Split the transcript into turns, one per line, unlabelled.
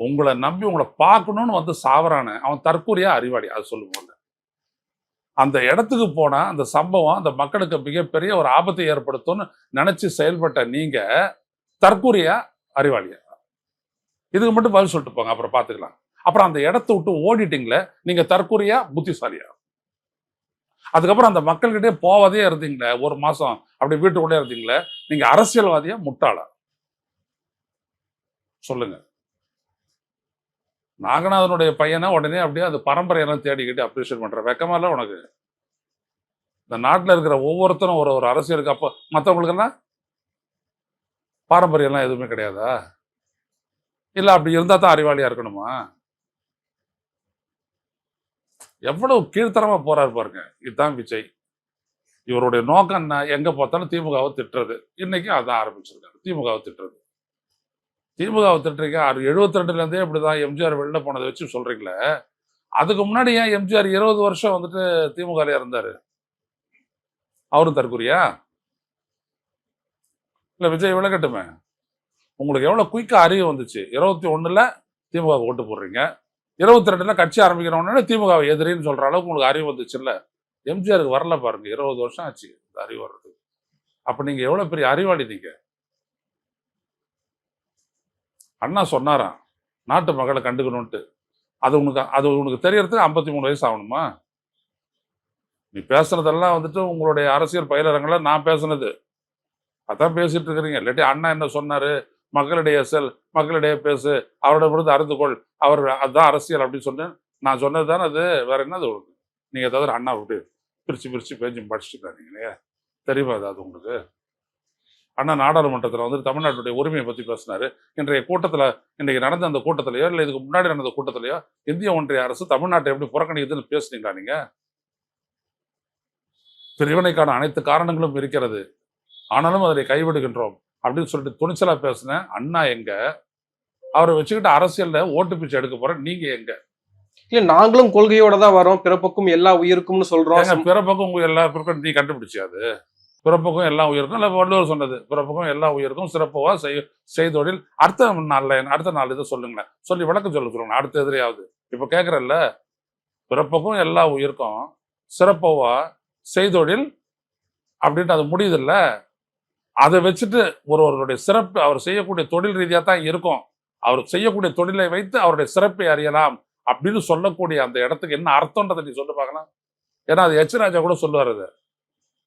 உங்களை நம்பி உங்களை பார்க்கணும்னு வந்து சாவறானே அவன் தற்கூரியா அறிவாளி அது சொல்லுவாங்க அந்த இடத்துக்கு போனா அந்த சம்பவம் அந்த மக்களுக்கு மிகப்பெரிய ஒரு ஆபத்தை ஏற்படுத்தும்னு நினைச்சு செயல்பட்ட நீங்க தற்கூரியா அறிவாளியா? இதுக்கு மட்டும் பதில் சொல்லிட்டு போங்க அப்புறம் பார்த்துக்கலாம் அப்புறம் அந்த இடத்த விட்டு ஓடிட்டீங்களே நீங்க தற்கூரியா புத்திசாலியா? அதுக்கப்புறம் அந்த மக்கள்கிட்டே போவதே இருந்தீங்களே ஒரு மாசம் அப்படி வீட்டுக்குள்ளே இருந்தீங்களே நீங்க அரசியல்வாதியா முட்டாளா? சொல்லுங்க. நாகநாதனுடைய பையனை உடனே அப்படியே அது பரம்பரையெல்லாம் தேடிக்கிட்டு அப்ரிஷியேட் பண்ற வெக்கமா உனக்கு? இந்த நாட்டில் இருக்கிற ஒவ்வொருத்தரும் ஒரு ஒரு அரசியலுக்கு அப்போ மற்றவங்களுக்கெல்லாம் பாரம்பரியம்லாம் எதுவுமே கிடையாதா? இல்லை அப்படி இருந்தால் தான் அறிவாளியா இருக்கணுமா? எவ்வளவு கீழ்த்தரமா போறாரு பாருங்க. இதுதான் விஜய். இவருடைய நோக்கம் என்ன? எங்க பார்த்தாலும் திமுகவை திட்டுறது. இன்னைக்கு அதான் ஆரம்பிச்சிருக்காரு. திமுகவை திட்டுறது. திமுகவை திட்டுறீங்க அது எழுபத்தி ரெண்டுலேருந்தே இப்படி தான் எம்ஜிஆர் வெளில போனதை வச்சு சொல்கிறீங்களே அதுக்கு முன்னாடி ஏன் எம்ஜிஆர் இருபது வருஷம் வந்துட்டு திமுகல இருந்தார்? அவரும் தற்கொலையா? இல்ல விஜய் விளக்கட்டுமே உங்களுக்கு எவ்வளவு குயிக்கா அறிவு வந்துச்சு? இருபத்தி ஒண்ணுல திமுக ஓட்டு போடுறீங்க. இருபத்தி ரெண்டில் கட்சி ஆரம்பிக்கிறவனே திமுக வை எதிரின்னு சொல்ற அளவுக்கு உங்களுக்கு அறிவு வந்துச்சு இல்லை எம்ஜிஆருக்கு வரல பாருங்க. இருபது வருஷம் ஆச்சு இந்த அறிவு வர்றது அப்ப நீங்க எவ்வளோ பெரிய அறிவாளி நீங்கள் அண்ணா சொன்னாராம் நாட்டு மக்களை கண்டுக்கணும்ட்டு அது உனக்கு அது உனக்கு தெரியறதுக்கு ஐம்பத்தி மூணு வயசு ஆகணுமா? நீ பேசுனதெல்லாம் வந்துட்டு உங்களுடைய அரசியல் பயிலரங்கெல்லாம் நான் பேசுனது. அதான் பேசிட்டு இருக்கிறீங்க. இல்லாட்டி அண்ணா என்ன சொன்னாரு? மக்களிடையே செல் மக்களிடையே பேசு அவரோட அறிந்து கொள் அவர் அதுதான் அரசியல் அப்படின்னு சொன்னேன். நான் சொன்னது தானே அது? வேற என்னது உங்களுக்கு நீங்கள் ஏதாவது அண்ணா விட்டு பிரித்து பிரித்து பேஞ்சு படிச்சுட்டு இல்லையா? தெரியுமா அது உங்களுக்கு? அண்ணா நாடாளுமன்றத்தில் வந்து தமிழ்நாட்டுடைய உரிமையை பற்றி பேசினாரு. இன்றைய கூட்டத்தில் இன்றைக்கு நடந்த அந்த கூட்டத்திலேயோ இல்லை இதுக்கு முன்னாடி நடந்த கூட்டத்திலேயோ இந்திய ஒன்றிய அரசு தமிழ்நாட்டை எப்படி புறக்கணிக்குதுன்னு பேசுனீங்களா நீங்க? பிரிவினைக்கான அனைத்து காரணங்களும் இருக்கிறது. ஆனாலும் அதை கைவிடுகின்றோம் அப்படின்னு சொல்லிட்டு துணிச்சலா பேசினேன் அண்ணா எங்க? அவரை வச்சுக்கிட்டு அரசியல்ல ஓட்டு பிச்சை எடுக்க போற நீங்க எங்க?
இல்ல நாங்களும் கொள்கையோட தான் வரோம். பிறப்புக்கும் எல்லா உயிருக்கும்னு சொல்றோம்.
பிறப்புக்கும் எல்லா பிறப்புக்கும் நீ கண்டுபிடிச்சியா அது? பிறப்புக்கும் எல்லா உயிருக்கும். இல்லை வள்ளுவர் சொன்னது பிறப்புக்கும் எல்லா உயிருக்கும் சிறப்புவா செய் செய்தொழில் அடுத்த நாள்ல அடுத்த நாள் இதை சொல்லுங்களேன். சொல்லி விளக்கம் சொல்ல சொல்லுங்க அடுத்த எதிரையாவது. இப்ப கேட்குறல்ல பிறப்புக்கும் எல்லா உயிருக்கும் சிறப்பவா செய்தொழில் அப்படின்ட்டு அது முடியுதில்ல அதை வச்சுட்டு ஒருவருடைய சிறப்பு அவர் செய்யக்கூடிய தொழில் ரீதியா தான் இருக்கும். அவர் செய்யக்கூடிய தொழிலை வைத்து அவருடைய சிறப்பை அறியலாம் அப்படின்னு சொல்லக்கூடிய அந்த இடத்துக்கு என்ன அர்த்தம்ன்றதை நீ சொல்லி பார்க்கலாம். ஏன்னா அது எச். ராஜா கூட சொல்லுவார் அது.